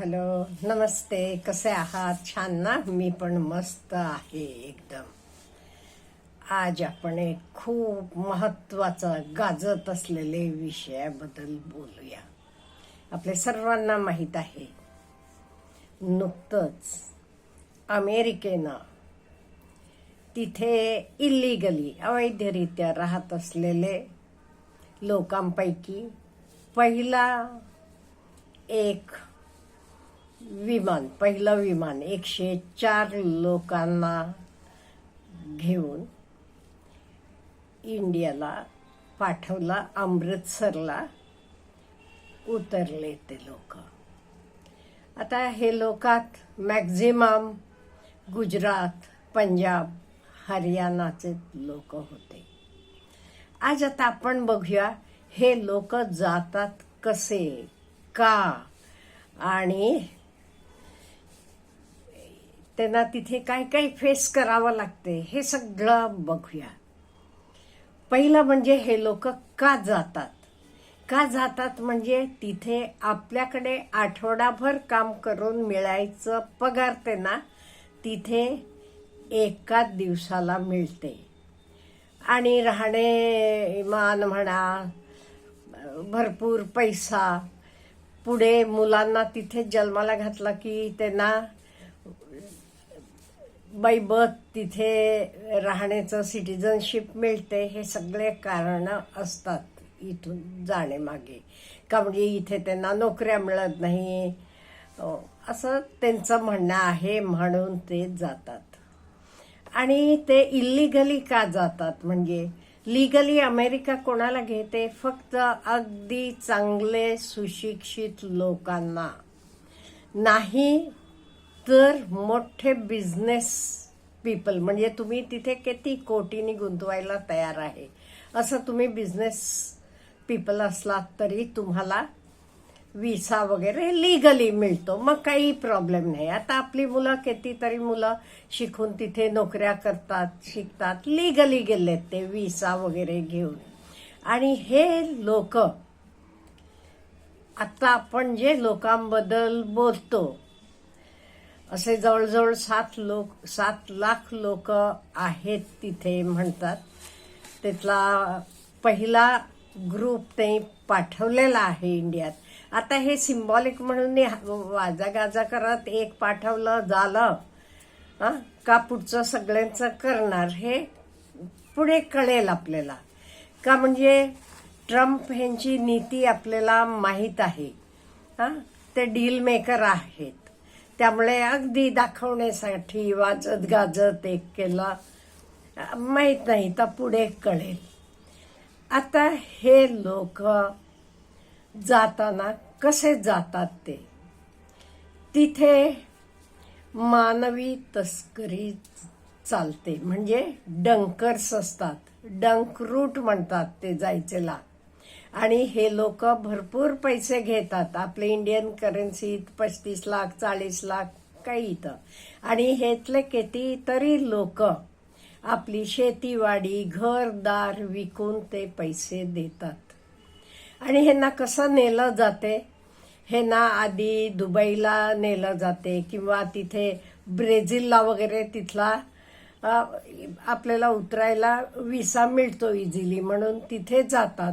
Hello नमस्ते कसे आहात? छान ना? मी पण मस्त आहे एकदम. आज आपण एक खूप महत्त्वाचा गाजत असलेले विषयाबद्दल बोलूया. आपल्या सर्वांना माहीत आहे. नुकतंच अमेरिकेनं तिथे इलिगली अवैधरित्या राहत असलेले लोकांपैकी पहिला एक विमान पहिलं विमान एकशे चार लोकांना घेऊन इंडियाला पाठवला अमृतसरला उतरले ते लोक. आता हे लोकात मॅक्झिमम गुजरात पंजाब हरियाणाचे लोक होते. आज आता आपण बघूया हे लोक जातात कसे का? आणि त्यांना तिथे काय काय फेस करावं लागते हे सगळं बघूया. पहिलं म्हणजे हे लोक का जातात? का जातात म्हणजे तिथे आपल्याकडे आठवडाभर काम करून मिळायचं पगार त्यांना तिथे एकाच दिवसाला मिळते. आणि राहणे मान म्हणा भरपूर पैसा. पुढे मुलांना तिथे जन्माला घातला की त्यांना बाय बर्थ तिथे राहण्याचं सिटिझनशिप मिळते हे सगळे कारणं असतात इथून जाण्यामागे का म्हणजे इथे त्यांना नोकऱ्या मिळत नाही. असं त्यांचं म्हणणं आहे म्हणून ते जातात. आणि ते इल्लिगली का जातात? म्हणजे लिगली अमेरिका कोणाला घेते? फक्त अगदी चांगले सुशिक्षित लोकांना. नाही तर मोठे बिझनेस पीपल म्हणजे तुम्ही तिथे किती कोटीनी गुंतवायला तयार आहे? असं तुम्ही बिझनेस पीपल असलात तरी तुम्हाला विसा वगैरे लिगली मिळतो. मग काही प्रॉब्लेम नाही. आता आपली मुलं कितीतरी मुलं शिकून तिथे नोकऱ्या करतात शिकतात. लिगली गेलेत ते विसा वगैरे घेऊन. आणि हे लोक आता आपण जे लोकांबद्दल बोलतो असे जवळजवळ सात लोक सात लाख लोक आहेत तिथे म्हणतात. त्यातला पहिला ग्रुप ते पाठवलेला आहे इंडियात. आता हे सिम्बॉलिक म्हणून वाजा गाजा करत एक पाठवलं झालं. का पुढचं सगळ्यांचं करणार हे पुढे कळेल आपल्याला. का म्हणजे ट्रम्प यांची नीती आपल्याला माहीत आहे. हां? ते डील मेकर आहेत. त्यामुळे अगदी दाखवण्यासाठी वाजत गाजत एक केला. माहीत नाही तर पुढे कळेल. आता हे लोक जाताना कसे जातात ते? तिथे मानवी तस्करी चालते. म्हणजे डंकर्स असतात. डंक रूट म्हणतात ते जायचेला आणि हे लोक भरपूर पैसे घेतात. आपले इंडियन करन्सी पस्तीस लाख चाळीस लाख काही इथं. आणि हेतले कितीतरी लोक आपली शेतीवाडी घरदार विकून ते पैसे देतात. आणि ह्यांना कसं नेलं जाते? हे ना आधी दुबईला नेलं जाते किंवा तिथे ब्रेझिलला वगैरे तिथला आपल्याला उतरायला विसा मिळतो इझिली म्हणून तिथे जातात.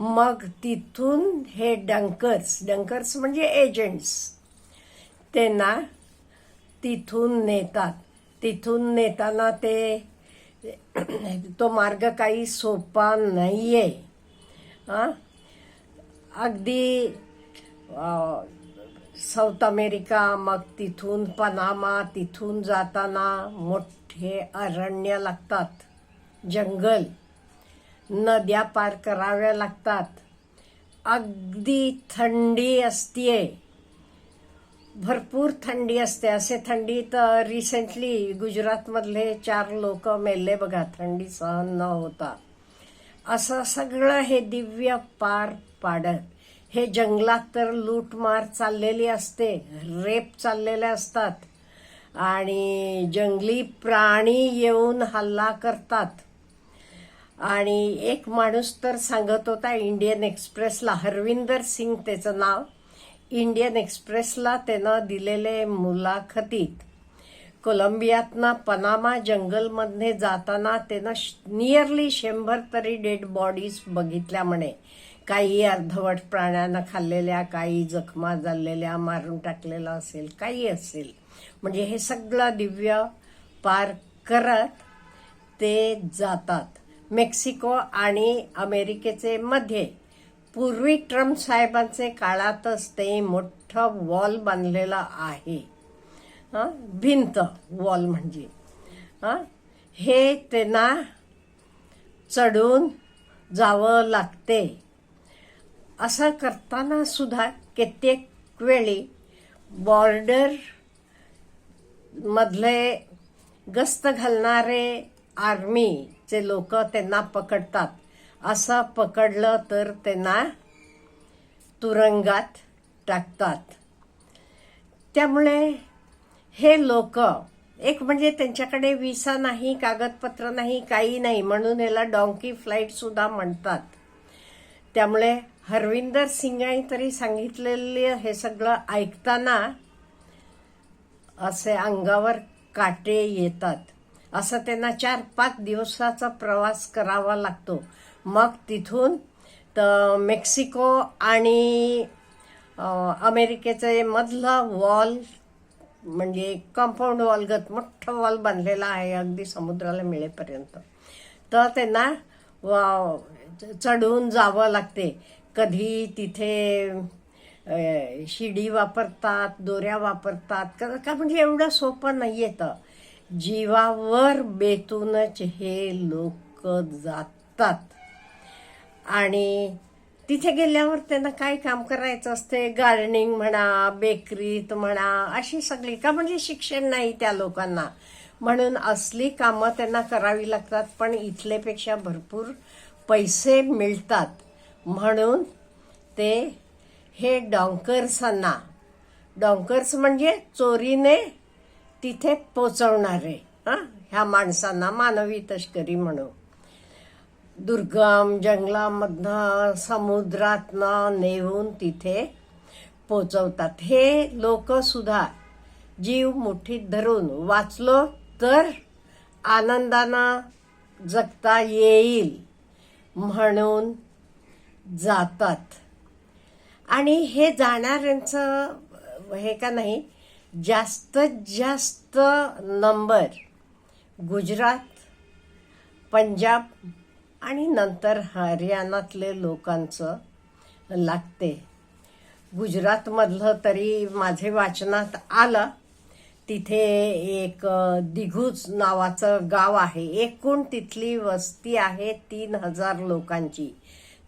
मग तिथून हे डंकर्स डंकर्स म्हणजे एजंट्स त्यांना तिथून नेतात. तिथून नेताना ते तो मार्ग काही सोपा नाही आहे अगदी साऊथ अमेरिका मग तिथून पनामा तिथून जाताना मोठे अरण्य लागतात. जंगल. नद्या पार कराव्या लागतात. अगदी थंडी असते भरपूर थंडी असते. असे थंडी तर रिसेंटली गुजरातमधले चार लोक मेले बघा. थंडी सहन न होता. असं सगळं हे दिव्य पार पाडत. हे जंगलात तर लूटमार चाललेली असते. रेप चाललेले असतात. आणि जंगली प्राणी येऊन हल्ला करतात. आणि एक माणूस तर सांगत होता इंडियन एक्सप्रेसला हरविंदर सिंग त्याचं नाव. इंडियन एक्सप्रेसला त्यानं दिलेले मुलाखतीत. कोलंबियातनं पनामा जंगलमध्ये जाताना त्यानं नियरली शंभर तरी डेड बॉडीज बघितल्या म्हणे. काही अर्धवट प्राण्यानं खाल्लेल्या काही जखमा झालेल्या मारून टाकलेला असेल काही असेल. म्हणजे हे सगळं दिव्य पार करत ते जातात. मेक्सिको आणि अमेरिकेचे मध्ये. पूर्वी ट्रम्प साहेबांचे काळातच ते मोठं वॉल बांधलेलं आहे. भिंत वॉल म्हणजे. हे त्यांना चढून जावं लागते. असं करताना सुद्धा कित्येक वेळी बॉर्डर मधले गस्त घालणारे आर्मी जे लोक त्यांना पकडतात. असं पकडलं तर त्यांना तुरुंगात टाकतात. त्यामुळे हे लोक एक म्हणजे त्यांच्याकडे विसा नाही कागदपत्र नाही काही नाही म्हणून याला डॉंकी फ्लाईट सुद्धा म्हणतात. त्यामुळे हरविंदर सिंगाई तरी सांगितलेले हे सगळं ऐकताना असे अंगावर काटे येतात. असं त्यांना चार पाच दिवसाचा प्रवास करावा लागतो. मग तिथून तर मेक्सिको आणि अमेरिकेचं अमेरिकेचे वॉल म्हणजे कंपाऊंड वॉलगत मोठं वॉल बांधलेला आहे अगदी समुद्राला मिळेपर्यंत. तर त्यांना व- चढून जावं लागते. कधी तिथे शिडी वापरतात दोऱ्या वापरतात का का म्हणजे एवढं सोपं नाही येतं जीवावर बेतूनच हे लोक जातात. आणि तिथे गेल्यावर त्यांना काय काम करायचं असते? गार्डनिंग म्हणा बेकरीत म्हणा अशी सगळी का म्हणजे शिक्षण नाही त्या लोकांना. म्हणून असली कामं त्यांना करावी लागतात पण इथलेपेक्षा भरपूर पैसे मिळतात. म्हणून ते हे डॉंकर्सांना. डॉंकर्स म्हणजे चोरीने तिथे पोचवणारे हां? ह्या माणसांना मानवी तस्करी म्हणू. दुर्गम जंगलामधनं समुद्रातनं नेऊन तिथे पोचवतात. हे लोकसुद्धा जीव मुठीत धरून वाचलो तर आनंदानं जगता येईल म्हणून जातात. आणि हे जाणाऱ्यांचं हे का नाही जास्तीत जास्त नंबर गुजरात पंजाब आणि नंतर हरियाणातले लोकांचं लागते. गुजरातमधलं तरी माझे वाचनात आलं. तिथे एक दिघूज नावाचं गाव आहे. एकूण तिथली वस्ती आहे तीन हजार लोकांची.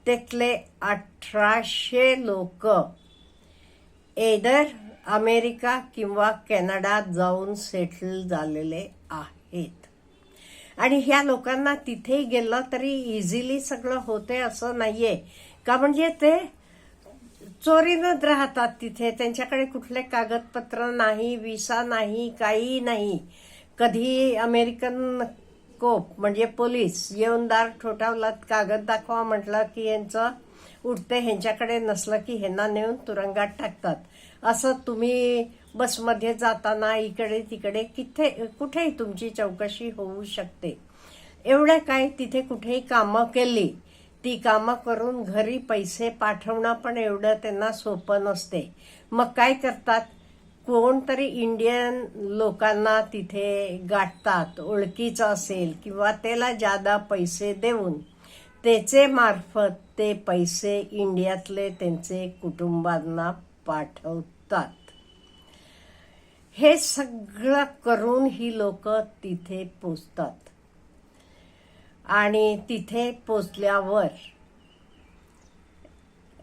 तिथले अठराशे लोक. एदर अमेरिका किंवा कॅनडात जाऊन सेटल झालेले आहेत. आणि ह्या लोकांना तिथेही गेलं तरी इझिली सगळं होते असं नाहीये. का म्हणजे ते चोरीनच राहतात तिथे. त्यांच्याकडे कुठले कागदपत्र नाही विसा नाही काही नाही. कधी अमेरिकन कोप म्हणजे पोलीस येऊन दार ठोठावलात कागद दाखवा म्हटलं की यांचं उठते ह्यांच्याकडे नसलं की ह्यांना नेऊन तुरुंगात टाकतात. असं तुम्ही बसमध्ये जाताना इकडे तिकडे किथे कुठेही तुमची चौकशी होऊ शकते. एवढं काय तिथे कुठेही कामं केली ती कामं करून घरी पैसे पाठवणं पण एवढं त्यांना सोपं नसते. मग काय करतात? कोणतरी इंडियन लोकांना तिथे गाठतात ओळखीचं असेल किंवा त्याला जादा पैसे देऊन त्याचे मार्फत ते पैसे इंडियातले त्यांचे कुटुंबांना पाठवतात. हे सगळं करून ही लोक तिथे पोचतात. आणि तिथे पोचल्यावर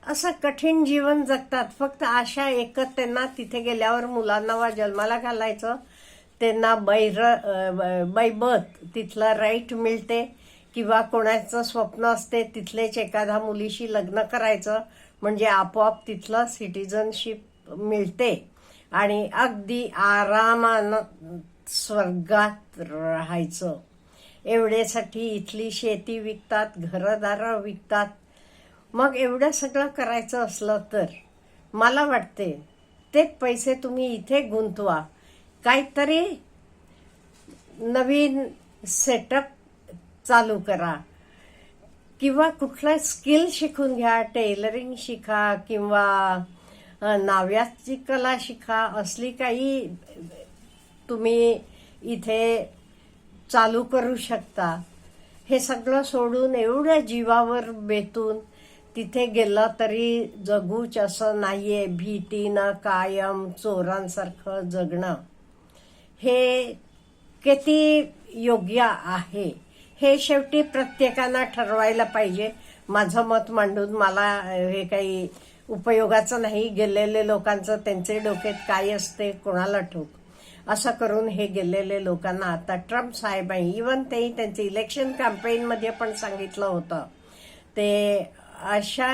असं कठीण जीवन जगतात. फक्त आशा एकच त्यांना तिथे गेल्यावर मुलांना वा जन्माला घालायचं. त्यांना बैर बैबत तिथलं राईट मिळते किंवा कोणाचं स्वप्न असते तिथलेच एखाद्या मुलीशी लग्न करायचं. म्हणजे आपोआप तिथलं सिटिझनशिप मिळते. आणि अगदी आरामानं स्वर्गात राहायचं. एवढ्यासाठी इथली शेती विकतात घरदारं विकतात. मग एवढं सगळं करायचं असलं तर? मला वाटते तेच पैसे तुम्ही इथे गुंतवा. काहीतरी नवीन सेटअप चालू करा. किंवा कुठला स्किल शिकून घ्या टेलरिंग शिका किंवा नाव्याची कला शिका. असली काही तुम्ही इथे चालू करू शकता. हे सगळं सोडून एवढ्या जीवावर बेतून तिथे गेलं तरी जगूच असं नाहीये भीतीनं कायम चोरांसारखं जगणं. हे किती योग्य आहे? हे शेवटी प्रत्येकानं ठरवायला पाहिजे. माझं मत मांडून मला हे काही उपयोगाचं नाही. गेलेले लोकांचं त्यांचे डोक्यात काय असते कोणाला ठोक असं करून हे गेलेले लोकांना आता ट्रम्प साहेबांनी इवन तेही त्यांचे इलेक्शन कॅम्पेनमध्ये पण सांगितलं होतं. ते अशा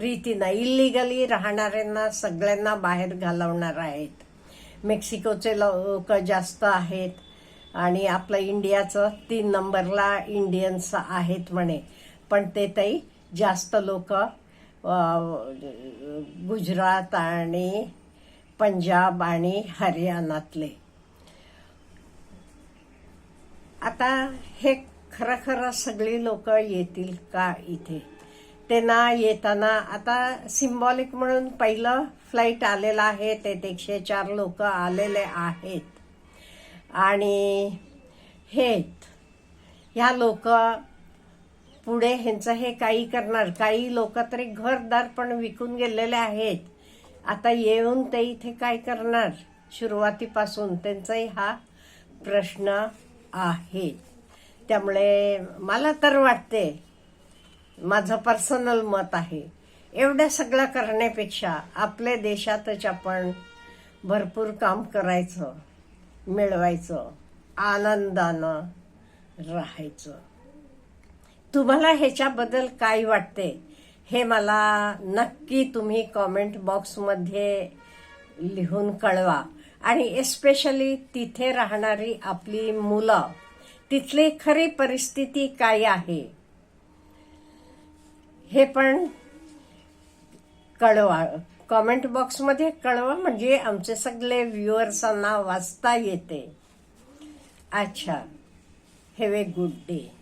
रीतीनं इलिगली राहणाऱ्यांना सगळ्यांना बाहेर घालवणार आहेत. मेक्सिकोचे लोक जास्त आहेत आणि आपलं इंडियाचं तीन नंबरला इंडियन्स आहेत म्हणे. पण ते तरी जास्त लोक गुजरात आणि पंजाब आणि हरियाणातले. आता हे खरं खरं सगळी लोक येतील का इथे? त्यांना येताना. आता सिम्बॉलिक म्हणून पहिलं फ्लाईट आलेलं आहे. ते एकशे चार लोक आलेले आहेत. आणि हे ह्या लोक पुढे ह्यांचं हे काही करणार. काही लोक तरी घरदार पण विकून गेलेले आहेत. आता येऊन ते इथे काय करणार? सुरुवातीपासून त्यांचाही हा प्रश्न आहे. त्यामुळे मला तर वाटते माझं पर्सनल मत आहे. एवढं सगळं करण्यापेक्षा आपल्या देशातच आपण भरपूर काम करायचं मिळवायचं आनंदानं राहायचं. तुम्हाला ह्याच्याबद्दल काय वाटते? हे मला नक्की तुम्ही कॉमेंट बॉक्समध्ये लिहून कळवा. आणि एस्पेशली तिथे राहणारी आपली मुलं तिथली खरी परिस्थिती काय आहे? हे पण कळवा. कॉमेंट बॉक्समध्ये कळवा म्हणजे आमचे सगळे व्ह्युअर्सांना वाचता येते. अच्छा. Have a good day